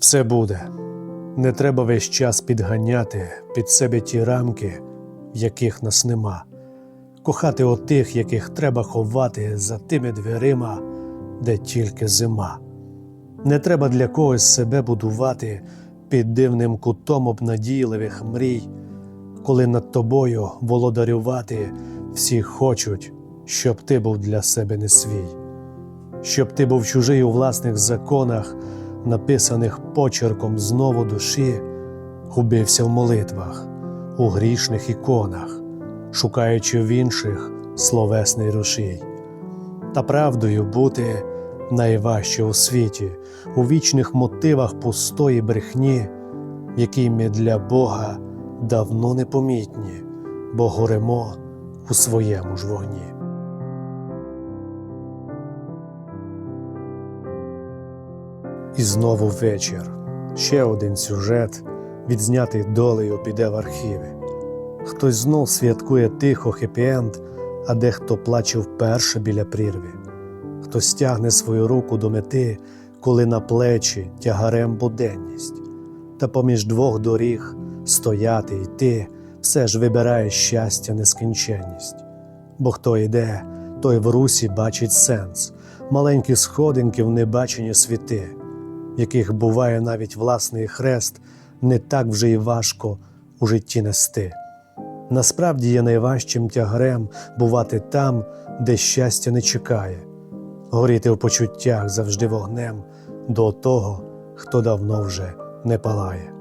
Все буде. Не треба весь час підганяти під себе ті рамки, яких нас нема, кохати отих, яких треба ховати за тими дверима, де тільки зима. Не треба для когось себе будувати під дивним кутом обнадійливих мрій, коли над тобою володарювати всі хочуть, щоб ти був для себе не свій щоб ти був чужий у власних законах, написаних почерком знову душі, губився в молитвах, у грішних іконах, шукаючи в інших словесний рушій. Та правдою бути найважче у світі, у вічних мотивах пустої брехні, які ми для Бога давно непомітні, бо горемо у своєму ж вогні. І знову вечір. Ще один сюжет, відзнятий долею, піде в архіви. Хтось знов святкує тихо хеппі-енд, а дехто плаче вперше біля прірви. Хтось тягне свою руку до мети, коли на плечі тягарем буденність. Та поміж двох доріг стояти йти, все ж вибирає щастя, нескінченність. Бо хто йде, той в русі бачить сенс, маленькі сходинки в небачені світи в яких буває навіть власний хрест, не так вже й важко у житті нести. Насправді є найважчим тягарем бувати там, де щастя не чекає, горіти в почуттях завжди вогнем до того, хто давно вже не палає.